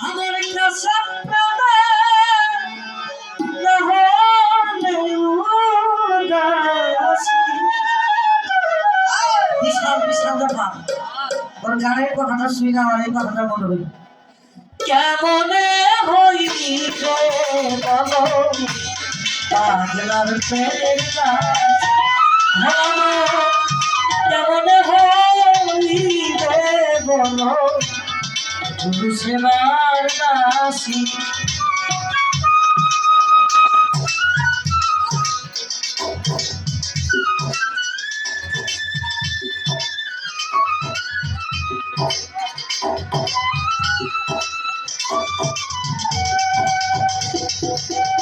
আমার কাছে গানের কথাটা শুই না আমার এই কথাটা মনে হইল কেমনে হইনি পাগলার বলো? পুরুষের দাসী তবুও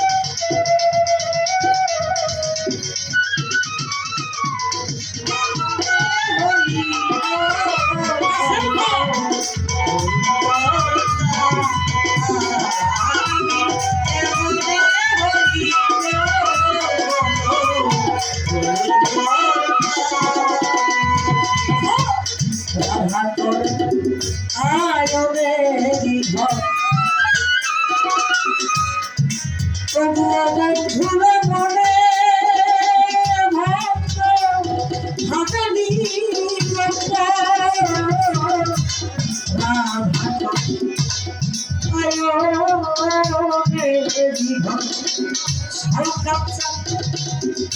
বন্ধুরে মনে ভক্ত হাতে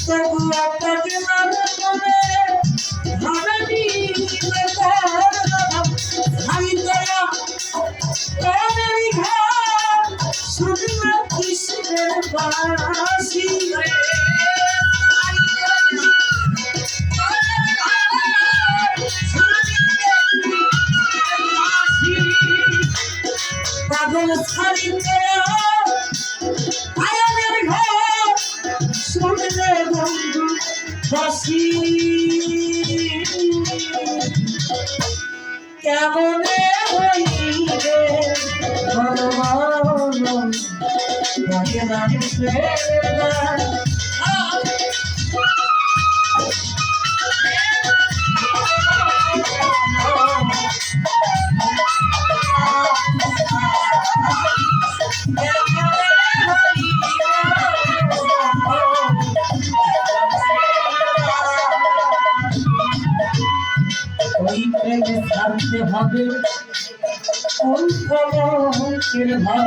তবুও তাকে মানে মনে ভাবে বাসি রে পাগল ছাড়িতে আয়ামের ঘর শুনলে বন্ধু বাসি। কেমনে হইবে প্রেমে থাকতে হবে। কোন কলঙ্কের ভাব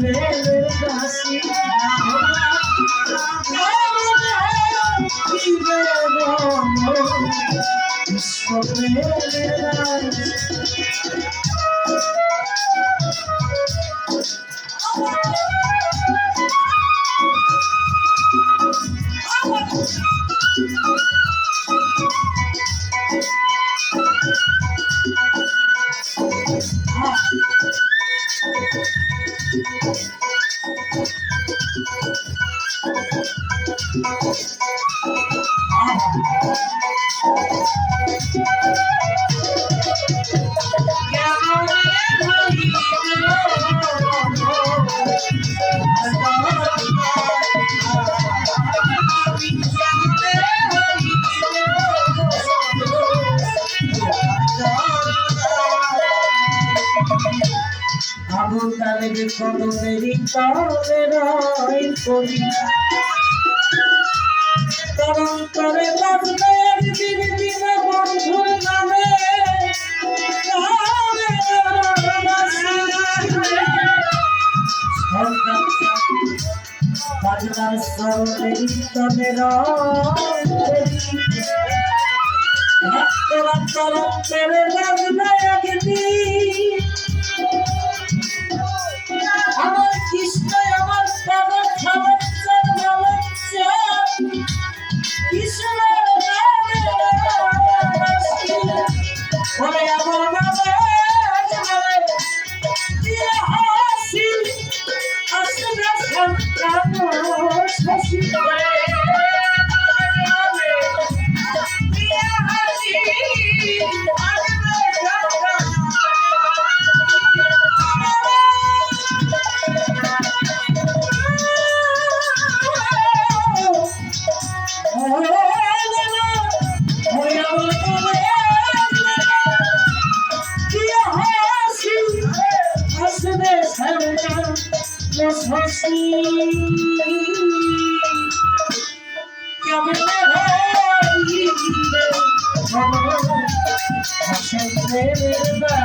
ছেলের বাসি আগুন তালে কদমেরই কারণে করি। তরং করে বাজবে একদিন দিন বন্ধুর নামে বাজনার সরে তবে রই ভক্তরা তরং করে বাজবে একদিন Música everybody.